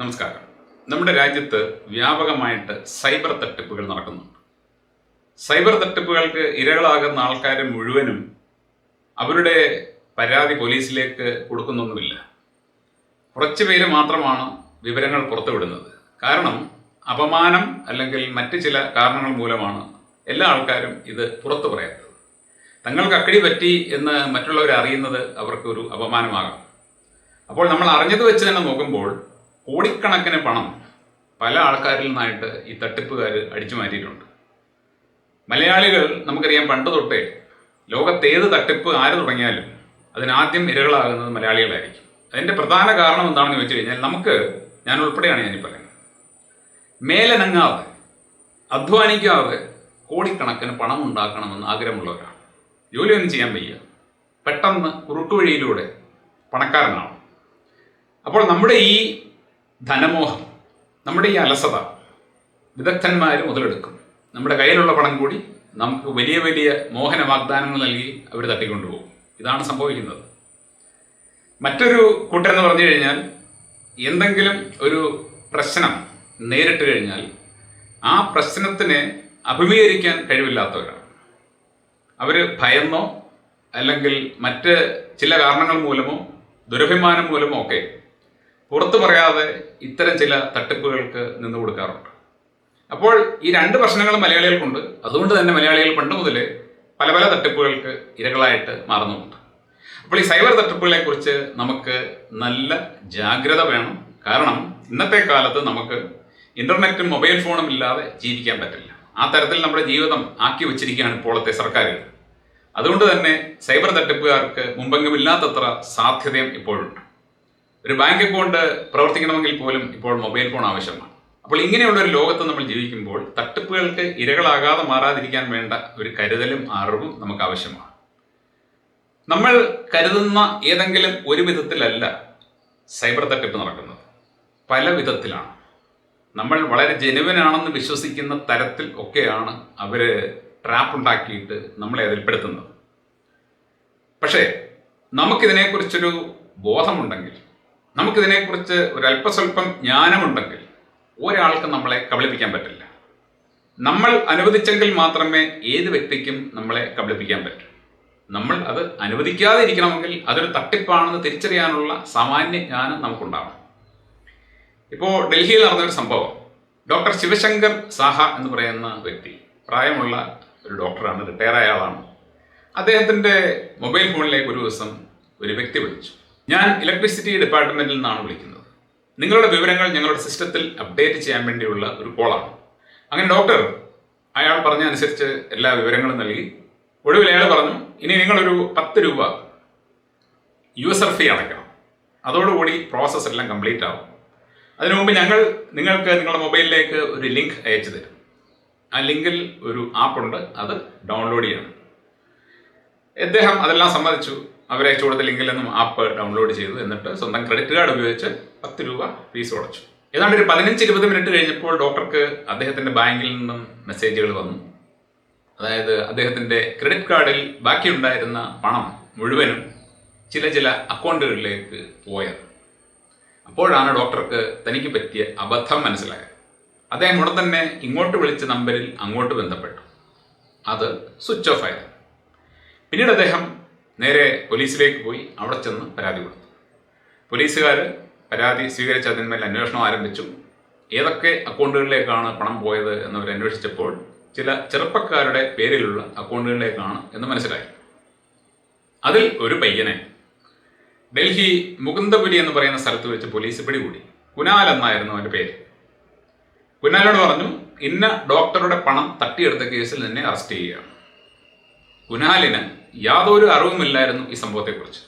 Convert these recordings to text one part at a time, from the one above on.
നമസ്കാരം. നമ്മുടെ രാജ്യത്ത് വ്യാപകമായിട്ട് സൈബർ തട്ടിപ്പുകൾ നടക്കുന്നുണ്ട്. സൈബർ തട്ടിപ്പുകൾക്ക് ഇരകളാകുന്ന ആൾക്കാർ മുഴുവനും അവരുടെ പരാതി പോലീസിലേക്ക് കൊടുക്കുന്നൊന്നുമില്ല. കുറച്ച് പേര് മാത്രമാണ് വിവരങ്ങൾ പുറത്തുവിടുന്നത്. കാരണം അപമാനം അല്ലെങ്കിൽ മറ്റ് ചില കാരണങ്ങൾ മൂലമാണ് എല്ലാ ആൾക്കാരും ഇത് പുറത്തു പറയാത്തത് തങ്ങൾക്ക് അക്കടി പറ്റി എന്ന് മറ്റുള്ളവർ അറിയുന്നത് അവർക്കൊരു അപമാനമാകാം. അപ്പോൾ നമ്മൾ അറിഞ്ഞത് വെച്ച് തന്നെ നോക്കുമ്പോൾ കോടിക്കണക്കിന് പണം പല ആൾക്കാരിൽ നിന്നായിട്ട് ഈ തട്ടിപ്പുകാർ അടിച്ചു മാറ്റിയിട്ടുണ്ട്. മലയാളികൾ നമുക്കറിയാം പണ്ട് തൊട്ടേ ലോകത്തേത് തട്ടിപ്പ് ആര് തുടങ്ങിയാലും അതിനാദ്യം ഇരകളാകുന്നത് മലയാളികളായിരിക്കും. അതിന്റെ പ്രധാന കാരണം എന്താണെന്ന് ചോദിച്ചു കഴിഞ്ഞാൽ നമുക്ക് ഞാൻ ഉൾപ്പെടെയാണ് ഞാനീ പറയുന്നത്. മേലനങ്ങാതെ അധ്വാനിക്കാതെ കോടിക്കണക്കിന് പണം ഉണ്ടാക്കണമെന്ന് ആഗ്രഹമുള്ളവരാണ്. ജോലിയൊന്നും ചെയ്യാൻ വയ്യ. പെട്ടെന്ന് കുറുക്കുവഴിയിലൂടെ പണക്കാരനാണ് അപ്പോൾ നമ്മുടെ ഈ ധനമോഹം. നമ്മുടെ ഈ അലസത വിദഗ്ധന്മാർ മുതലെടുക്കും. നമ്മുടെ കയ്യിലുള്ള പണം കൂടി നമുക്ക് വലിയ വലിയ മോഹന വാഗ്ദാനങ്ങൾ നൽകി അവർ തട്ടിക്കൊണ്ടുപോകും. ഇതാണ് സംഭവിക്കുന്നത്. മറ്റൊരു കൂട്ടരെന്ന് പറഞ്ഞു കഴിഞ്ഞാൽ എന്തെങ്കിലും ഒരു പ്രശ്നം നേരിട്ട് കഴിഞ്ഞാൽ ആ പ്രശ്നത്തിനെ അഭിമുഖീകരിക്കാൻ കഴിവില്ലാത്തവരാണ്. അവർ ഭയന്നോ അല്ലെങ്കിൽ മറ്റ് ചില കാരണങ്ങൾ മൂലമോ ദുരഭിമാനം മൂലമോ ഒക്കെ പുറത്തു പറയാതെ ഇത്തരം ചില തട്ടിപ്പുകൾക്ക് നിന്ന് കൊടുക്കാറുണ്ട്. അപ്പോൾ ഈ രണ്ട് പ്രശ്നങ്ങളും മലയാളികൾക്കുണ്ട്. അതുകൊണ്ട് തന്നെ മലയാളികൾ പണ്ട് മുതൽ പല പല തട്ടിപ്പുകൾക്ക് ഇരകളായിട്ട് മാറുന്നുമുണ്ട്. അപ്പോൾ ഈ സൈബർ തട്ടിപ്പുകളെ കുറിച്ച് നമുക്ക് നല്ല ജാഗ്രത വേണം. കാരണം ഇന്നത്തെ കാലത്ത് നമുക്ക് ഇന്റർനെറ്റും മൊബൈൽ ഫോണും ഇല്ലാതെ ജീവിക്കാൻ പറ്റില്ല. ആ തരത്തിൽ നമ്മുടെ ജീവിതം ആക്കി വെച്ചിരിക്കുകയാണ് ഇപ്പോഴത്തെ സർക്കാരുകൾ. അതുകൊണ്ട് തന്നെ സൈബർ തട്ടിപ്പുകാർക്ക് മുമ്പെങ്കുമില്ലാത്തത്ര സാധ്യതയും ഇപ്പോഴുണ്ട്. ഒരു ബാങ്ക് അക്കൗണ്ട് പ്രവർത്തിക്കണമെങ്കിൽ പോലും ഇപ്പോൾ മൊബൈൽ ഫോൺ ആവശ്യമാണ്. അപ്പോൾ ഇങ്ങനെയുള്ള ഒരു ലോകത്ത് നമ്മൾ ജീവിക്കുമ്പോൾ തട്ടിപ്പുകൾക്ക് ഇരകളാകാതെ മാറാതിരിക്കാൻ വേണ്ട ഒരു കരുതലും അറിവും നമുക്ക് ആവശ്യമാണ്. നമ്മൾ കരുതുന്ന ഏതെങ്കിലും ഒരു വിധത്തിലല്ല സൈബർ തട്ടിപ്പ് നടക്കുന്നത്. പല വിധത്തിലാണ്. നമ്മൾ വളരെ ജനുവനാണെന്ന് വിശ്വസിക്കുന്ന തരത്തിൽ ഒക്കെയാണ് അവർ ട്രാപ്പ് ഉണ്ടാക്കിയിട്ട് നമ്മളെ അതിൽപ്പെടുത്തുന്നത്. പക്ഷേ നമുക്കിതിനെക്കുറിച്ചൊരു ബോധമുണ്ടെങ്കിൽ നമുക്കിതിനെക്കുറിച്ച് ഒരല്പസ്വല്പം ജ്ഞാനമുണ്ടെങ്കിൽ ഒരാൾക്ക് നമ്മളെ കബളിപ്പിക്കാൻ പറ്റില്ല. നമ്മൾ അനുവദിച്ചെങ്കിൽ മാത്രമേ ഏത് വ്യക്തിക്കും നമ്മളെ കബളിപ്പിക്കാൻ പറ്റൂ. നമ്മൾ അത് അനുവദിക്കാതെ ഇരിക്കണമെങ്കിൽ അതൊരു തട്ടിപ്പാണെന്ന് തിരിച്ചറിയാനുള്ള സാമാന്യ ജ്ഞാനം നമുക്കുണ്ടാവണം. ഇപ്പോൾ ഡൽഹിയിൽ നടന്നൊരു സംഭവം. ഡോക്ടർ ശിവശങ്കർ സാഹ എന്ന് പറയുന്ന വ്യക്തി പ്രായമുള്ള ഒരു ഡോക്ടറാണ് റിട്ടയർ ആയ ആളാണ്. അദ്ദേഹത്തിന്റെ മൊബൈൽ ഫോണിലേക്ക് ഒരു ദിവസം ഒരു വ്യക്തി വിളിച്ചു. ഞാൻ ഇലക്ട്രിസിറ്റി ഡിപ്പാർട്ട്മെന്റിൽ നിന്നാണ് വിളിക്കുന്നത്. നിങ്ങളുടെ വിവരങ്ങൾ ഞങ്ങളുടെ സിസ്റ്റത്തിൽ അപ്ഡേറ്റ് ചെയ്യാൻ വേണ്ടിയുള്ള ഒരു കോളാണ് അങ്ങനെ ഡോക്ടർ അയാൾ പറഞ്ഞ അനുസരിച്ച് എല്ലാ വിവരങ്ങളും നൽകി. ഒടുവിൽ അയാൾ പറഞ്ഞു ഇനി നിങ്ങളൊരു പത്ത് രൂപ യൂസർ ഫീ അടയ്ക്കണം. അതോടുകൂടി പ്രോസസ്സ് എല്ലാം കംപ്ലീറ്റ് ആവും. അതിനു മുമ്പ് ഞങ്ങൾ നിങ്ങൾക്ക് നിങ്ങളുടെ മൊബൈലിലേക്ക് ഒരു ലിങ്ക് അയച്ചു തരും. ആ ലിങ്കിൽ ഒരു ആപ്പുണ്ട് അത് ഡൗൺലോഡ് ചെയ്യണം. അദ്ദേഹം അതെല്ലാം സമ്മതിച്ചു. അവരയച്ചു കൊടുത്ത ലിങ്കിൽ നിന്നും ആപ്പ് ഡൗൺലോഡ് ചെയ്തു. എന്നിട്ട് സ്വന്തം ക്രെഡിറ്റ് കാർഡ് ഉപയോഗിച്ച് പത്ത് രൂപ ഫീസ് അടച്ചു ഏതാണ്ട് ഒരു പതിനഞ്ച് ഇരുപത് മിനിറ്റ് കഴിഞ്ഞപ്പോൾ ഡോക്ടർക്ക് അദ്ദേഹത്തിന്റെ ബാങ്കിൽ നിന്നും മെസ്സേജുകൾ വന്നു. അതായത് അദ്ദേഹത്തിന്റെ ക്രെഡിറ്റ് കാർഡിൽ ബാക്കിയുണ്ടായിരുന്ന പണം മുഴുവനും ചില ചില അക്കൗണ്ടുകളിലേക്ക് പോയത്. അപ്പോഴാണ് ഡോക്ടർക്ക് തനിക്ക് പറ്റിയ അബദ്ധം മനസ്സിലായത്. അദ്ദേഹം ഉടൻ തന്നെ ഇങ്ങോട്ട് വിളിച്ച നമ്പറിൽ അങ്ങോട്ട് ബന്ധപ്പെട്ടു. അത് സ്വിച്ച് ഓഫ് ആയിരുന്നു പിന്നീട് അദ്ദേഹം നേരെ പോലീസിലേക്ക് പോയി അവിടെ ചെന്ന് പരാതി കൊടുത്തു. പോലീസുകാർ പരാതി സ്വീകരിച്ച് അതിന്മേൽ അന്വേഷണം ആരംഭിച്ചു. ഏതൊക്കെ അക്കൗണ്ടുകളിലേക്കാണ് പണം പോയത് എന്നവർ അന്വേഷിച്ചപ്പോൾ ചില ചെറുപ്പക്കാരുടെ പേരിലുള്ള അക്കൗണ്ടുകളിലേക്കാണ് എന്ന് മനസ്സിലായി. അതിൽ ഒരു പയ്യനെ ഡൽഹി മുകുന്ദപുരി എന്ന് പറയുന്ന സ്ഥലത്ത് വെച്ച് പോലീസ് പിടികൂടി. കുനാൽ എന്നായിരുന്നു അവന്റെ പേര്. കുനാലോട് പറഞ്ഞു ഇന്ന ഡോക്ടറുടെ പണം തട്ടിയെടുത്ത കേസിൽ നിന്നെ അറസ്റ്റ് ചെയ്യുകയാണ്. കുനാലിന് യാതൊരു അറിവുമില്ലായിരുന്നു ഈ സംഭവത്തെക്കുറിച്ച്.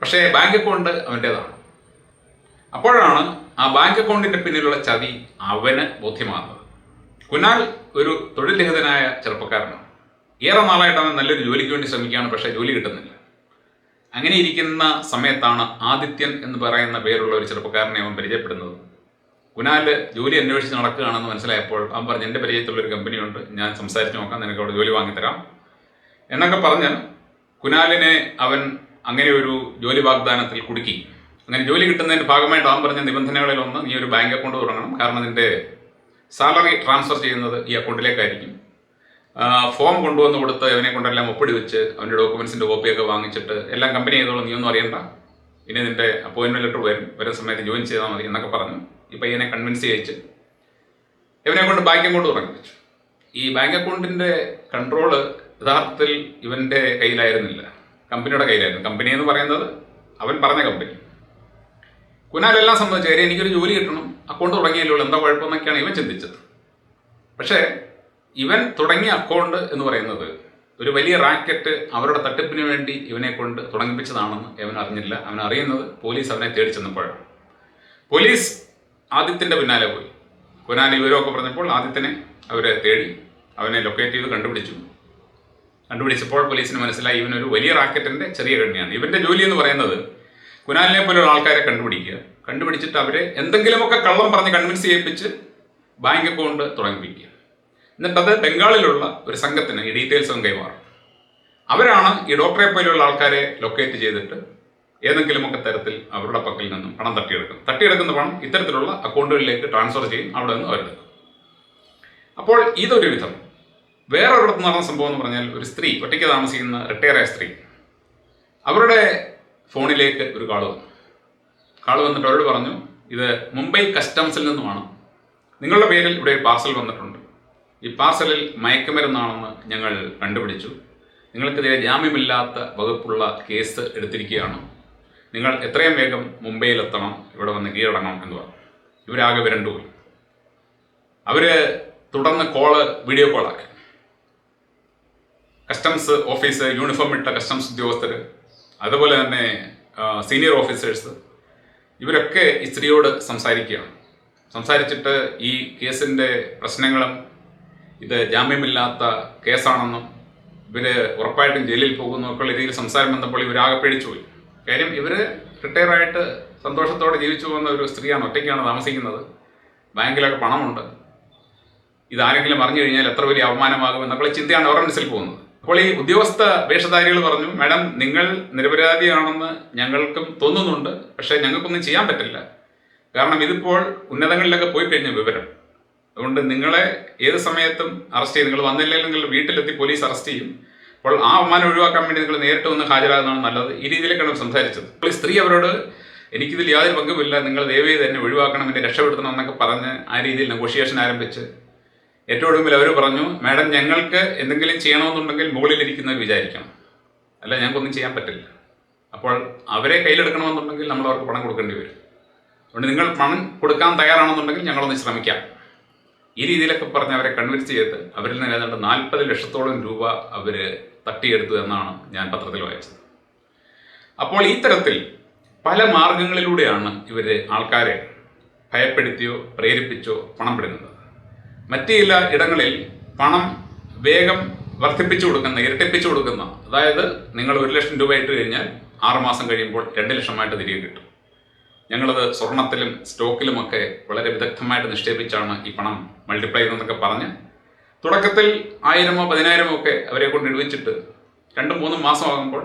പക്ഷേ ബാങ്ക് അക്കൗണ്ട് അവന്റേതാണ് അപ്പോഴാണ് ആ ബാങ്ക് അക്കൗണ്ടിന്റെ പിന്നിലുള്ള ചതി അവന് ബോധ്യമാകുന്നത്. കുനാൽ ഒരു തൊഴിൽ രഹിതനായ ചെറുപ്പക്കാരനാണ്. ഏറെ നാളായിട്ട് അവൻ നല്ലൊരു ജോലിക്ക് വേണ്ടി ശ്രമിക്കുകയാണ് പക്ഷേ ജോലി കിട്ടുന്നില്ല. അങ്ങനെ ഇരിക്കുന്ന സമയത്താണ് ആദിത്യൻ എന്ന് പറയുന്ന പേരുള്ള ഒരു ചെറുപ്പക്കാരനെ അവൻ പരിചയപ്പെടുന്നത്. കുനാല് ജോലി അന്വേഷിച്ച് നടക്കുകയാണെന്ന് മനസ്സിലായപ്പോൾ അവൻ പറഞ്ഞു എന്റെ പരിചയത്തിലുള്ള ഒരു കമ്പനിയുണ്ട് ഞാൻ സംസാരിച്ച് നോക്കാം നിനക്ക് അവിടെ ജോലി വാങ്ങിത്തരാം. എന്നൊക്കെ പറഞ്ഞ് കുനാലിനെ അവൻ അങ്ങനെ ഒരു ജോലി വാഗ്ദാനത്തിൽ കുടുക്കി. അങ്ങനെ ജോലി കിട്ടുന്നതിന്റെ ഭാഗമായിട്ട് അവൻ പറഞ്ഞ നിബന്ധനകളിൽ ഒന്ന് നീ ഒരു ബാങ്ക് അക്കൗണ്ട് തുടങ്ങണം. കാരണം നിന്റെ സാലറി ട്രാൻസ്ഫർ ചെയ്യുന്നത് ഈ അക്കൗണ്ടിലേക്കായിരിക്കും. ഫോം കൊണ്ടുവന്ന് കൊടുത്ത് അവനെ കൊണ്ടെല്ലാം ഒപ്പിടി വെച്ച് അവന്റെ ഡോക്യുമെന്റ്സിന്റെ കോപ്പിയൊക്കെ വാങ്ങിച്ചിട്ട് എല്ലാം കമ്പനി ചെയ്തോളും ഒന്നും അറിയണ്ട. ഇനി നിന്റെ അപ്പോയിന്റ്മെന്റ് ലെറ്റർ വരും. വരുന്ന സമയത്ത് ജോയിൻ ചെയ്താൽ മതി എന്നൊക്കെ പറഞ്ഞു. ഈ പയ്യനെ കൺവിൻസ് ചെയ്യിച്ച് ഇവനെ കൊണ്ട് ബാങ്ക് അക്കൗണ്ട് തുടങ്ങി. വെച്ചു ഈ ബാങ്ക് അക്കൗണ്ടിന്റെ കൺട്രോൾ യഥാർത്ഥത്തിൽ ഇവന്റെ കയ്യിലായിരുന്നില്ല. കമ്പനിയുടെ കയ്യിലായിരുന്നു. കമ്പനി എന്ന് പറയുന്നത് അവൻ പറഞ്ഞ കമ്പനി. കുനാലെല്ലാം സംബന്ധിച്ച് കാര്യം എനിക്കൊരു ജോലി കിട്ടണം. അക്കൗണ്ട് തുടങ്ങിയല്ലോ എന്താ കുഴപ്പമെന്നൊക്കെയാണ് ഇവൻ ചിന്തിച്ചത്. പക്ഷേ ഇവൻ തുടങ്ങിയ അക്കൗണ്ട് എന്ന് പറയുന്നത് ഒരു വലിയ റാക്കറ്റ് അവരുടെ തട്ടിപ്പിന് വേണ്ടി ഇവനെ കൊണ്ട് തുടങ്ങിപ്പിച്ചതാണെന്ന് ഇവൻ അറിഞ്ഞില്ല. അവൻ അറിയുന്നത് പോലീസ് അവനെ തേടി ചെന്നപ്പോഴാണ്. പോലീസ് ആദിത്യന്റെ പിന്നാലെ പോയി. കുനാൻ വിവരമൊക്കെ പറഞ്ഞപ്പോൾ ആദിത്യനെ അവരെ തേടി അവനെ ലൊക്കേറ്റ് ചെയ്ത് കണ്ടുപിടിച്ചു. കണ്ടുപിടിച്ചപ്പോൾ പോലീസിന് മനസ്സിലായി. ഇവനൊരു വലിയ റാക്കറ്റിന്റെ ചെറിയ കണ്ണിയാണ്. ഇവന്റെ ജോലി എന്ന് പറയുന്നത് കുനാലിനെ പോലുള്ള ആൾക്കാരെ കണ്ടുപിടിക്കുക. കണ്ടുപിടിച്ചിട്ട് അവരെ എന്തെങ്കിലുമൊക്കെ കള്ളം പറഞ്ഞ് കൺവിൻസ് ചെയ്യിപ്പിച്ച് ബാങ്ക് അക്കൗണ്ട് തുടങ്ങിപ്പിക്കുക. എന്നിട്ട് അത് ബംഗാളിലുള്ള ഒരു സംഘത്തിന് ഈ ഡീറ്റെയിൽസ് ഒന്നും കൈമാറും. അവരാണ് ഈ ഡോക്ടറെ പോലെയുള്ള ആൾക്കാരെ ലൊക്കേറ്റ് ചെയ്തിട്ട് ഏതെങ്കിലുമൊക്കെ തരത്തിൽ അവരുടെ പക്കൽ നിന്നും പണം തട്ടിയെടുക്കും തട്ടിയെടുക്കുന്ന പണം ഇത്തരത്തിലുള്ള അക്കൗണ്ടുകളിലേക്ക് ട്രാൻസ്ഫർ ചെയ്യും. അവിടെ നിന്ന് അവരെടുക്കും. അപ്പോൾ ഇതൊരു വിധം. വേറെ ഒരിടത്ത് നടന്ന സംഭവം എന്ന് പറഞ്ഞാൽ ഒരു സ്ത്രീ ഒറ്റയ്ക്ക് താമസിക്കുന്ന റിട്ടയർ ആയ സ്ത്രീ അവരുടെ ഫോണിലേക്ക് ഒരു കാൾ വന്നു. കാൾ വന്നിട്ട് അവരോട് പറഞ്ഞു ഇത് മുംബൈ കസ്റ്റംസിൽ നിന്നുമാണ്. നിങ്ങളുടെ പേരിൽ ഇവിടെ ഒരു പാർസൽ വന്നിട്ടുണ്ട്. ഈ പാർസലിൽ മയക്കുമരുന്നാണെന്ന് ഞങ്ങൾ കണ്ടുപിടിച്ചു. നിങ്ങൾക്കെതിരെ ജാമ്യമില്ലാത്ത വകുപ്പുള്ള കേസ് എടുത്തിരിക്കുകയാണ്. നിങ്ങൾ എത്രയും വേഗം മുംബൈയിലെത്തണം ഇവിടെ വന്ന് കീഴടങ്ങണം എന്ന് പറഞ്ഞു. ഇവരാകെ വരണ്ടുപോയി. അവർ തുടർന്ന് കോൾ വീഡിയോ കോളാക്കി കസ്റ്റംസ് ഓഫീസ് യൂണിഫോം ഇട്ട കസ്റ്റംസ് ഉദ്യോഗസ്ഥർ അതുപോലെ തന്നെ സീനിയർ ഓഫീസേഴ്സ് ഇവരൊക്കെ സ്ത്രീയോട് സംസാരിക്കുകയാണ്. സംസാരിച്ചിട്ട് ഈ കേസിന്റെ പ്രശ്നങ്ങളും ഇത് ജാമ്യമില്ലാത്ത കേസാണെന്നും ഇവർ ഉറപ്പായിട്ടും ജയിലിൽ പോകുന്നൊക്കെയുള്ള രീതിയിൽ സംസാരം വന്നപ്പോൾ ഇവരാകെ പേടിച്ചുപോയി. കാര്യം ഇവർ റിട്ടയറായിട്ട് സന്തോഷത്തോടെ ജീവിച്ചു പോകുന്ന ഒരു സ്ത്രീയാണ് ഒറ്റയ്ക്കാണ് താമസിക്കുന്നത്. ബാങ്കിലൊക്കെ പണമുണ്ട്. ഇതാരെങ്കിലും അറിഞ്ഞു കഴിഞ്ഞാൽ എത്ര വലിയ അവമാനമാകും എന്നൊക്കെയുള്ള ചിന്തയാണ് അവരുടെ മനസ്സിൽ പോകുന്നത്. അപ്പോൾ ഈ ഉദ്യോഗസ്ഥ വേഷധാരികൾ പറഞ്ഞു മാഡം നിങ്ങൾ നിരപരാധിയാണെന്ന് ഞങ്ങൾക്കും തോന്നുന്നുണ്ട് പക്ഷേ ഞങ്ങൾക്കൊന്നും ചെയ്യാൻ പറ്റില്ല. കാരണം ഇതിപ്പോൾ ഉന്നതങ്ങളിലൊക്കെ പോയി കഴിഞ്ഞ വിവരം. അതുകൊണ്ട് നിങ്ങളെ ഏത് സമയത്തും അറസ്റ്റ് ചെയ്യും. നിങ്ങൾ വന്നില്ലെങ്കിൽ നിങ്ങൾ വീട്ടിലെത്തി പോലീസ് അറസ്റ്റ് ചെയ്യും. അപ്പോൾ ആ അവമാനം ഒഴിവാക്കാൻ വേണ്ടി നിങ്ങൾ നേരിട്ട് വന്ന് ഹാജരാകുന്നതാണ് നല്ലത്. ഈ രീതിയിലേക്കാണ് സംസാരിച്ചത്. അപ്പോൾ സ്ത്രീ അവരോട് എനിക്കിതിൽ യാതൊരു പങ്കുമില്ല നിങ്ങൾ ദയവേ തന്നെ ഒഴിവാക്കണം എന്നെ രക്ഷപ്പെടുത്തണം എന്നൊക്കെ പറഞ്ഞ് ആ രീതിയിൽ നെഗോഷിയേഷൻ ആരംഭിച്ച് ഏറ്റവും ഒടുവിൽ അവർ പറഞ്ഞു മാഡം ഞങ്ങൾക്ക് എന്തെങ്കിലും ചെയ്യണമെന്നുണ്ടെങ്കിൽ മുകളിലിരിക്കുന്നവർ വിചാരിക്കണം. അല്ല ഞങ്ങൾക്കൊന്നും ചെയ്യാൻ പറ്റില്ല. അപ്പോൾ അവരെ കയ്യിലെടുക്കണമെന്നുണ്ടെങ്കിൽ നമ്മൾ അവർക്ക് പണം കൊടുക്കേണ്ടി വരും. അതുകൊണ്ട് നിങ്ങൾ പണം കൊടുക്കാൻ തയ്യാറാണെന്നുണ്ടെങ്കിൽ ഞങ്ങളൊന്ന് ശ്രമിക്കാം. ഈ രീതിയിലൊക്കെ പറഞ്ഞ് അവരെ കൺവിൻസ് ചെയ്ത് അവരിൽ നിന്ന് ഏതാണ്ട് നാൽപ്പത് ലക്ഷത്തോളം രൂപ അവർ തട്ടിയെടുത്തു എന്നാണ് ഞാൻ പത്രത്തിൽ വായിച്ചത്. അപ്പോൾ ഈ തരത്തിൽ പല മാർഗങ്ങളിലൂടെയാണ് ഇവർ ആൾക്കാരെ ഭയപ്പെടുത്തിയോ പ്രേരിപ്പിച്ചോ പണം പെടുന്നത് മറ്റു ചില ഇടങ്ങളിൽ പണം വേഗം വർദ്ധിപ്പിച്ചു കൊടുക്കുന്ന ഇരട്ടിപ്പിച്ചു കൊടുക്കുന്ന അതായത് നിങ്ങൾ ഒരു ലക്ഷം രൂപ ഇട്ട് കഴിഞ്ഞാൽ ആറുമാസം കഴിയുമ്പോൾ രണ്ട് ലക്ഷമായിട്ട് തിരികെ കിട്ടും. ഞങ്ങളത് സ്വർണത്തിലും സ്റ്റോക്കിലുമൊക്കെ വളരെ വിദഗ്ധമായിട്ട് നിക്ഷേപിച്ചാണ് ഈ പണം മൾട്ടിപ്ലൈ ചെയ്തെന്നൊക്കെ പറഞ്ഞ് തുടക്കത്തിൽ ആയിരമോ പതിനായിരമോ ഒക്കെ അവരെ കൊണ്ട് ഇടുവിച്ചിട്ട് രണ്ടും മൂന്നും മാസമാകുമ്പോൾ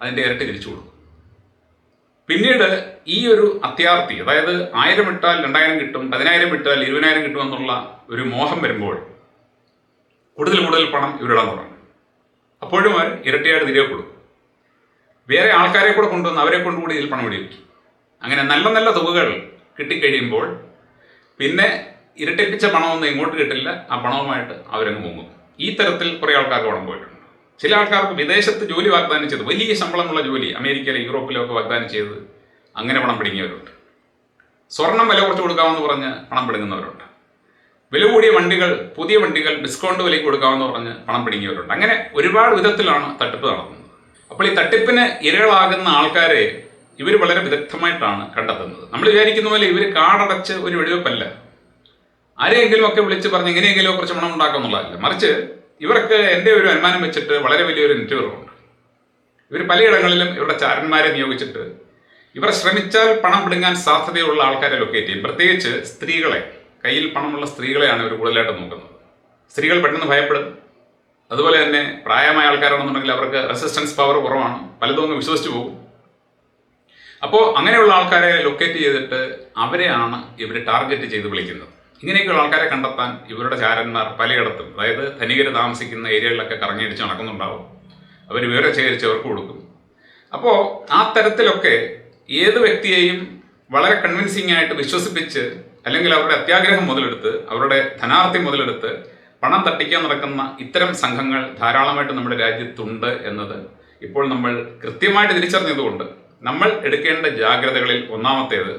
അതിന്റെ ഇരട്ടി തിരിച്ചു കൊടുക്കും. പിന്നീട് ഈ ഒരു അത്യാർത്ഥി അതായത് ആയിരം ഇട്ടാൽ രണ്ടായിരം കിട്ടും പതിനായിരം ഇട്ടാൽ ഇരുപതിനായിരം കിട്ടും എന്നുള്ള ഒരു മോഹം വരുമ്പോൾ കൂടുതൽ കൂടുതൽ പണം ഇവരിടാൻ തുടങ്ങും അപ്പോഴും അവർ ഇരട്ടിയായിട്ട് തിരികെ കൊടുക്കും. വേറെ ആൾക്കാരെ കൂടെ കൊണ്ടുവന്ന് അവരെ കൊണ്ടുകൂടി ഇതിൽ പണം പിടിപ്പിക്കും അങ്ങനെ നല്ല നല്ല തുകകൾ കിട്ടിക്കഴിയുമ്പോൾ പിന്നെ ഇരട്ടിപ്പിച്ച പണമൊന്നും ഇങ്ങോട്ട് കിട്ടില്ല ആ പണവുമായിട്ട് അവരങ്ങ് പോകും ഈ തരത്തിൽ കുറേ ആൾക്കാർക്ക് പണം പോയിട്ടുണ്ട്. ചില ആൾക്കാർക്ക് വിദേശത്ത് ജോലി വാഗ്ദാനം ചെയ്ത് വലിയ ശമ്പളമുള്ള ജോലി അമേരിക്കയിലെ യൂറോപ്പിലോ ഒക്കെ വാഗ്ദാനം ചെയ്ത് അങ്ങനെ പണം പിടുങ്ങിയവരുണ്ട്. സ്വർണം വില കുറച്ച് കൊടുക്കാമെന്ന് പറഞ്ഞ് പണം പിടുങ്ങുന്നവരുണ്ട്. വില കൂടിയ വണ്ടികൾ പുതിയ വണ്ടികൾ ഡിസ്കൗണ്ട് വിലയ്ക്ക് കൊടുക്കാമെന്ന് പറഞ്ഞ് പണം പിടുങ്ങിയവരുണ്ട്. അങ്ങനെ ഒരുപാട് വിധത്തിലാണ് തട്ടിപ്പ് നടത്തുന്നത് അപ്പോൾ ഈ തട്ടിപ്പിന് ഇരകളാകുന്ന ആൾക്കാരെ ഇവർ വളരെ വിദഗ്ധമായിട്ടാണ് കണ്ടെത്തുന്നത്. നമ്മൾ വിചാരിക്കുന്ന പോലെ ഇവർ കാടടച്ച് ഒരു വെടിവെപ്പല്ല. ആരെയെങ്കിലും ഒക്കെ വിളിച്ച് പറഞ്ഞ് എങ്ങനെയെങ്കിലും കുറച്ച് പണം ഉണ്ടാക്കുന്നുള്ളതല്ല മറിച്ച് ഇവർക്ക് എന്റെ ഒരു അനുമാനം വെച്ചിട്ട് വളരെ വലിയൊരു നെറ്റ്വർക്കുണ്ട്. ഇവർ പലയിടങ്ങളിലും ഇവരുടെ ചാരന്മാരെ നിയോഗിച്ചിട്ട് ഇവർ ശ്രമിച്ചാൽ പണം പിടുങ്ങാൻ സാധ്യതയുള്ള ആൾക്കാരെ ലൊക്കേറ്റ് ചെയ്യും. പ്രത്യേകിച്ച് സ്ത്രീകളെ കയ്യിൽ പണമുള്ള സ്ത്രീകളെയാണ് ഇവർ കൂടുതലായിട്ട് നോക്കുന്നത്. സ്ത്രീകൾ പെട്ടെന്ന് ഭയപ്പെടും. അതുപോലെ തന്നെ പ്രായമായ ആൾക്കാരാണെന്നുണ്ടെങ്കിൽ അവർക്ക് റെസിസ്റ്റൻസ് പവർ കുറവാണ്. പലതും അങ്ങ് വിശ്വസിച്ച് പോകും. അപ്പോൾ അങ്ങനെയുള്ള ആൾക്കാരെ ലൊക്കേറ്റ് ചെയ്തിട്ട് അവരെയാണ് ഇവർ ടാർഗറ്റ് ചെയ്ത് വിളിക്കുന്നത്. ഇങ്ങനെയൊക്കെയുള്ള ആൾക്കാരെ കണ്ടെത്താൻ ഇവരുടെ ചാരന്മാർ പലയിടത്തും അതായത് ധനികർ താമസിക്കുന്ന ഏരിയകളിലൊക്കെ കറങ്ങിയടിച്ച് നടക്കുന്നുണ്ടാവും. അവർ വിവരം ശേഖരിച്ച് അവർക്ക് കൊടുക്കും. അപ്പോൾ ആ തരത്തിലൊക്കെ ഏത് വ്യക്തിയെയും വളരെ കൺവിൻസിംഗ് ആയിട്ട് വിശ്വസിപ്പിച്ച് അല്ലെങ്കിൽ അവരുടെ അത്യാഗ്രഹം മുതലെടുത്ത് അവരുടെ ധനാർത്ഥി മുതലെടുത്ത് പണം തട്ടിക്കാൻ നടക്കുന്ന ഇത്തരം സംഘങ്ങൾ ധാരാളമായിട്ട് നമ്മുടെ രാജ്യത്തുണ്ട് എന്നത് ഇപ്പോൾ നമ്മൾ കൃത്യമായിട്ട് തിരിച്ചറിഞ്ഞതുകൊണ്ട് നമ്മൾ എടുക്കേണ്ട ജാഗ്രതകളിൽ ഒന്നാമത്തേത്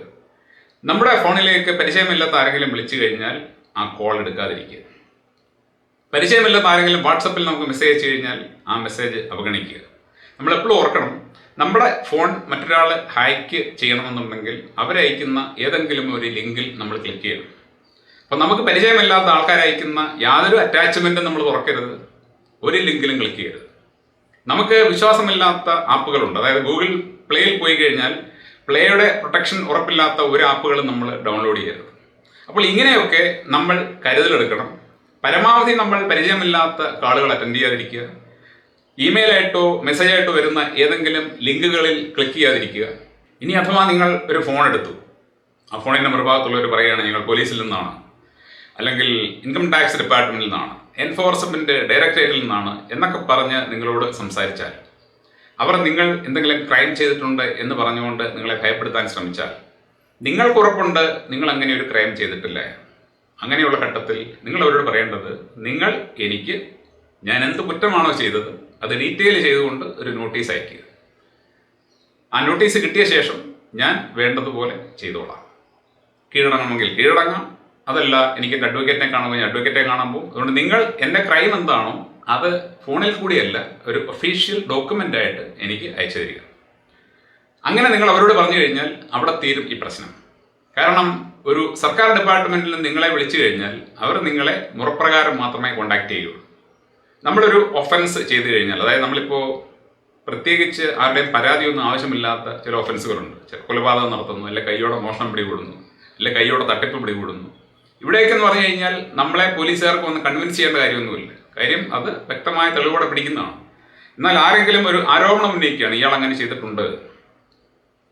നമ്മുടെ ഫോണിലേക്ക് പരിചയമില്ലാത്ത ആരെങ്കിലും വിളിച്ചു കഴിഞ്ഞാൽ ആ കോൾ എടുക്കാതിരിക്കുക. പരിചയമില്ലാത്ത ആരെങ്കിലും വാട്സപ്പിൽ നമുക്ക് മെസ്സേജ് അയച്ചു കഴിഞ്ഞാൽ ആ മെസ്സേജ് അവഗണിക്കുക. നമ്മൾ എപ്പോഴും ഓർക്കണം നമ്മുടെ ഫോൺ മറ്റൊരാൾ ഹാക്ക് ചെയ്യണമെന്നുണ്ടെങ്കിൽ അവരയക്കുന്ന ഏതെങ്കിലും ഒരു ലിങ്കിൽ നമ്മൾ ക്ലിക്ക് ചെയ്യണം. അപ്പം നമുക്ക് പരിചയമില്ലാത്ത ആൾക്കാരയക്കുന്ന യാതൊരു അറ്റാച്ച്മെന്റും നമ്മൾ തുറക്കരുത്. ഒരു ലിങ്കിലും ക്ലിക്ക് ചെയ്യരുത്. നമുക്ക് വിശ്വാസമില്ലാത്ത ആപ്പുകളുണ്ട് അതായത് ഗൂഗിൾ പ്ലേയിൽ പോയി കഴിഞ്ഞാൽ പ്ലേയുടെ പ്രൊട്ടക്ഷൻ ഉറപ്പില്ലാത്ത ഒരു ആപ്പുകളും നമ്മൾ ഡൗൺലോഡ് ചെയ്യരുത്. അപ്പോൾ ഇങ്ങനെയൊക്കെ നമ്മൾ കരുതലെടുക്കണം. പരമാവധി നമ്മൾ പരിചയമില്ലാത്ത കാളുകൾ അറ്റൻഡ് ചെയ്യാതിരിക്കുക. ഇമെയിലായിട്ടോ മെസ്സേജായിട്ടോ വരുന്ന ഏതെങ്കിലും ലിങ്കുകളിൽ ക്ലിക്ക് ചെയ്യാതിരിക്കുക. ഇനി അഥവാ നിങ്ങൾ ഒരു ഫോൺ എടുത്തു. ആ ഫോണിന്റെ മറുഭാഗത്തുള്ളവർ പറയുകയാണ് ഞങ്ങൾ പോലീസിൽ നിന്നാണ്. അല്ലെങ്കിൽ ഇൻകം ടാക്സ് ഡിപ്പാർട്ട്മെന്റിൽ നിന്നാണ്. എൻഫോഴ്സ്മെന്റ് ഡയറക്ടറേറ്റിൽ നിന്നാണ് എന്നൊക്കെ പറഞ്ഞ് നിങ്ങളോട് സംസാരിച്ചാൽ അവർ നിങ്ങൾ എന്തെങ്കിലും ക്രൈം ചെയ്തിട്ടുണ്ട് എന്ന് പറഞ്ഞുകൊണ്ട് നിങ്ങളെ ഭയപ്പെടുത്താൻ ശ്രമിച്ചാൽ നിങ്ങൾക്ക് ഉറപ്പുണ്ട് നിങ്ങൾ അങ്ങനെ ഒരു ക്രൈം ചെയ്തിട്ടില്ല? അങ്ങനെയുള്ള ഘട്ടത്തിൽ നിങ്ങൾ അവരോട് പറയേണ്ടത് നിങ്ങൾ എനിക്ക് ഞാൻ എന്ത് കുറ്റമാണോ ചെയ്തത് അത് ഡീറ്റെയിൽ ചെയ്തുകൊണ്ട് ഒരു നോട്ടീസ് അയക്കുക. ആ നോട്ടീസ് കിട്ടിയ ശേഷം ഞാൻ വേണ്ടതുപോലെ ചെയ്തോളാം. കീഴടങ്ങണമെങ്കിൽ കീഴടങ്ങാം. അതല്ല എനിക്ക് എന്റെ അഡ്വക്കേറ്റിനെ കാണുമ്പോൾ ഞാൻ അഡ്വക്കേറ്റിനെ കാണാൻ പോകും. അതുകൊണ്ട് നിങ്ങൾ എന്റെ ക്രൈം എന്താണോ അത് ഫോണിൽ കൂടിയല്ല ഒരു ഒഫീഷ്യൽ ഡോക്യുമെന്റ് ആയിട്ട് എനിക്ക് അയച്ചു തരിക അങ്ങനെ നിങ്ങൾ അവരോട് പറഞ്ഞു കഴിഞ്ഞാൽ അവിടെ തീരും ഈ പ്രശ്നം. കാരണം ഒരു സർക്കാർ ഡിപ്പാർട്ട്മെന്റിൽ നിങ്ങളെ വിളിച്ചു കഴിഞ്ഞാൽ അവർ നിങ്ങളെ മുറപ്രകാരം മാത്രമേ കോണ്ടാക്ട് ചെയ്യുള്ളൂ നമ്മളൊരു ഒഫൻസ് ചെയ്തു കഴിഞ്ഞാൽ അതായത് നമ്മളിപ്പോൾ പ്രത്യേകിച്ച് ആരുടെയും പരാതിയൊന്നും ആവശ്യമില്ലാത്ത ചില ഒഫൻസുകളുണ്ട് ചില കൊലപാതകം നടത്തുന്നു അല്ലെ കൈയോടെ മോഷണം പിടികൂടുന്നു അല്ലെ കൈയോടെ തട്ടിപ്പ് പിടികൂടുന്നു. ഇവിടേക്കെന്ന് പറഞ്ഞു കഴിഞ്ഞാൽ നമ്മളെ പോലീസുകാർക്ക് ഒന്ന് കൺവിൻസ് ചെയ്യേണ്ട കാര്യമൊന്നുമില്ല. കാര്യം അത് വ്യക്തമായ തെളിവോടെ പിടിക്കുന്നതാണ്. എന്നാൽ ആരെങ്കിലും ഒരു ആരോപണം ഉന്നയിക്കുകയാണ് ഇയാൾ അങ്ങനെ ചെയ്തിട്ടുണ്ട്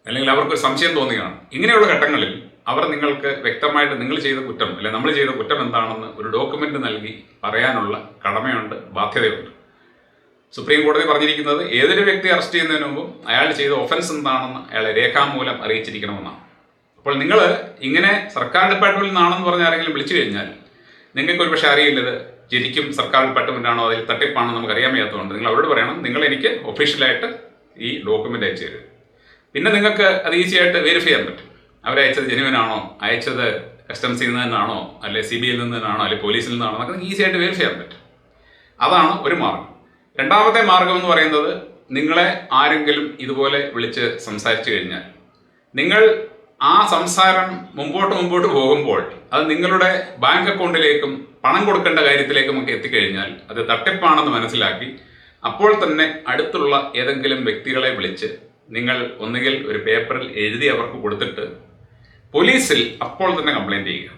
അല്ലെങ്കിൽ അവർക്ക് സംശയം തോന്നുകയാണ്. ഇങ്ങനെയുള്ള ഘട്ടങ്ങളിൽ അവർ നിങ്ങൾക്ക് വ്യക്തമായിട്ട് നിങ്ങൾ ചെയ്ത കുറ്റം അല്ലെ നമ്മൾ ചെയ്ത കുറ്റം എന്താണെന്ന് ഒരു ഡോക്യുമെന്റ് നൽകി പറയാനുള്ള കടമയുണ്ട് ബാധ്യതയുണ്ട്. സുപ്രീം കോടതി പറഞ്ഞിരിക്കുന്നത് ഏതൊരു വ്യക്തി അറസ്റ്റ് ചെയ്യുന്നതിന് മുമ്പും അയാൾ ചെയ്ത ഒഫൻസ് എന്താണെന്ന് അയാളെ രേഖാമൂലം അറിയിച്ചിരിക്കണമെന്നാണ്. അപ്പോൾ നിങ്ങൾ ഇങ്ങനെ സർക്കാർ ഡിപ്പാർട്ട്മെന്റിൽ നിന്നാണെന്ന് പറഞ്ഞ ആരെങ്കിലും വിളിച്ചു കഴിഞ്ഞാൽ നിങ്ങൾക്ക് ഒരു പക്ഷേ അറിയില്ലത് ശരിക്കും സർക്കാർ ഡിപ്പാർട്ട്മെന്റ് ആണോ അതിൽ തട്ടിപ്പാണോ നമുക്ക് അറിയാൻ വയ്യാത്തതുകൊണ്ട് നിങ്ങൾ അവരോട് പറയണം. നിങ്ങൾ എനിക്ക് ഒഫീഷ്യലായിട്ട് ഈ ഡോക്യുമെന്റ് അയച്ചു തരും. പിന്നെ നിങ്ങൾക്ക് അത് ഈസി ആയിട്ട് വെരിഫൈ ചെയ്യാൻ പറ്റും. അവരയച്ചത് ജെനുവൻ ആണോ? അയച്ചത് കസ്റ്റംസിൽ നിന്ന് തന്നെയാണോ? അല്ലെ സി ബി ഐയിൽ നിന്ന് തന്നെയാണോ? അല്ലെ പോലീസിൽ നിന്നാണോ എന്നൊക്കെ ഈസി ആയിട്ട് വെരിഫൈ ചെയ്യാൻ പറ്റും. അതാണ് ഒരു മാർഗം. രണ്ടാമത്തെ മാർഗം എന്ന് പറയുന്നത് നിങ്ങളെ ആരെങ്കിലും ഇതുപോലെ വിളിച്ച് സംസാരിച്ചു കഴിഞ്ഞാൽ നിങ്ങൾ ആ സംസാരം മുമ്പോട്ട് മുമ്പോട്ട് പോകുമ്പോൾ അത് നിങ്ങളുടെ ബാങ്ക് അക്കൗണ്ടിലേക്കും പണം കൊടുക്കേണ്ട കാര്യത്തിലേക്കും ഒക്കെ എത്തിക്കഴിഞ്ഞാൽ അത് തട്ടിപ്പാണെന്ന് മനസ്സിലാക്കി അപ്പോൾ തന്നെ അടുത്തുള്ള ഏതെങ്കിലും വ്യക്തികളെ വിളിച്ച് നിങ്ങൾ ഒന്നുകിൽ ഒരു പേപ്പറിൽ എഴുതി അവർക്ക് കൊടുത്തിട്ട് പോലീസിൽ അപ്പോൾ തന്നെ കംപ്ലൈന്റ് ചെയ്യുക.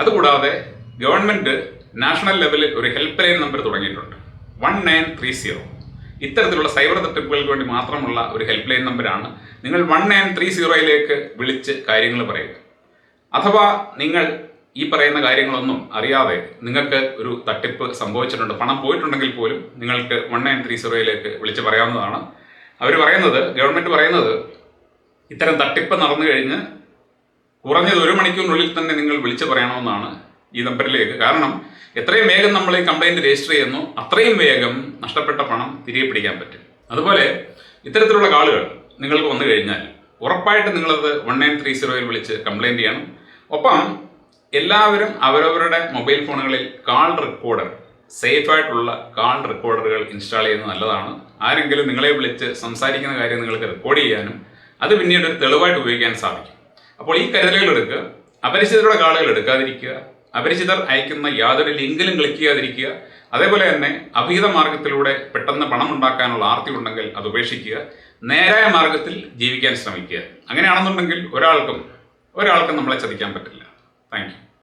അതുകൂടാതെ ഗവൺമെന്റ് നാഷണൽ ലെവലിൽ ഒരു ഹെൽപ്പ് ലൈൻ നമ്പർ തുടങ്ങിയിട്ടുണ്ട്. One nine three zero. ഇത്തരത്തിലുള്ള സൈബർ തട്ടിപ്പുകൾക്ക് വേണ്ടി മാത്രമുള്ള ഒരു ഹെൽപ്പ് ലൈൻ നമ്പറാണ് നിങ്ങൾ വൺ നയൻ ത്രീ സീറോയിലേക്ക് വിളിച്ച് കാര്യങ്ങൾ പറയുക. അഥവാ നിങ്ങൾ ഈ പറയുന്ന കാര്യങ്ങളൊന്നും അറിയാതെ നിങ്ങൾക്ക് ഒരു തട്ടിപ്പ് സംഭവിച്ചിട്ടുണ്ട് പണം പോയിട്ടുണ്ടെങ്കിൽ പോലും നിങ്ങൾക്ക് വൺ നയൻ ത്രീ സീറോയിലേക്ക് വിളിച്ച് പറയാവുന്നതാണ്. അവർ പറയുന്നത് ഗവൺമെന്റ് പറയുന്നത് ഇത്തരം തട്ടിപ്പ് നടന്നു കഴിഞ്ഞ് കുറഞ്ഞത് ഒരു മണിക്കൂറിനുള്ളിൽ തന്നെ നിങ്ങൾ വിളിച്ചു പറയണമെന്നാണ് ഈ നമ്പറിലേക്ക്. കാരണം എത്രയും വേഗം നമ്മൾ ഈ കംപ്ലൈന്റ് രജിസ്റ്റർ ചെയ്യുന്നു അത്രയും വേഗം നഷ്ടപ്പെട്ട പണം തിരികെ പിടിക്കാൻ പറ്റും. അതുപോലെ ഇത്തരത്തിലുള്ള കാളുകൾ നിങ്ങൾക്ക് വന്നു കഴിഞ്ഞാൽ ഉറപ്പായിട്ട് നിങ്ങളത് വൺ നയൻ ത്രീ സീറോയിൽ വിളിച്ച് കംപ്ലൈന്റ് ചെയ്യണം. ഒപ്പം എല്ലാവരും അവരവരുടെ മൊബൈൽ ഫോണുകളിൽ കാൾ റെക്കോർഡർ സേഫ് ആയിട്ടുള്ള കാൾ റെക്കോർഡറുകൾ ഇൻസ്റ്റാൾ ചെയ്യുന്നത് നല്ലതാണ്. ആരെങ്കിലും നിങ്ങളെ വിളിച്ച് സംസാരിക്കുന്ന കാര്യം നിങ്ങൾക്ക് റെക്കോർഡ് ചെയ്യാനും അത് പിന്നീട് ഒരു തെളിവായിട്ട് ഉപയോഗിക്കാൻ സാധിക്കും. അപ്പോൾ ഈ കരുതലുകൾ എടുക്കുക അപരിചിതരുടെ കാളുകൾ എടുക്കാതിരിക്കുക അപരിചിതർ അയക്കുന്ന യാതൊരു ലിങ്കിലും ക്ലിക്ക് ചെയ്യാതിരിക്കുക അതേപോലെ തന്നെ അഭിഹിത മാർഗത്തിലൂടെ പെട്ടെന്ന് പണം ഉണ്ടാക്കാനുള്ള ആർത്തി ഉണ്ടെങ്കിൽ അത് ഉപേക്ഷിക്കുക. നേരായ മാർഗത്തിൽ ജീവിക്കാൻ ശ്രമിക്കുക. അങ്ങനെയാണെന്നുണ്ടെങ്കിൽ ഒരാൾക്കും ഒരാൾക്കും നമ്മളെ ചതിക്കാൻ പറ്റില്ല. താങ്ക്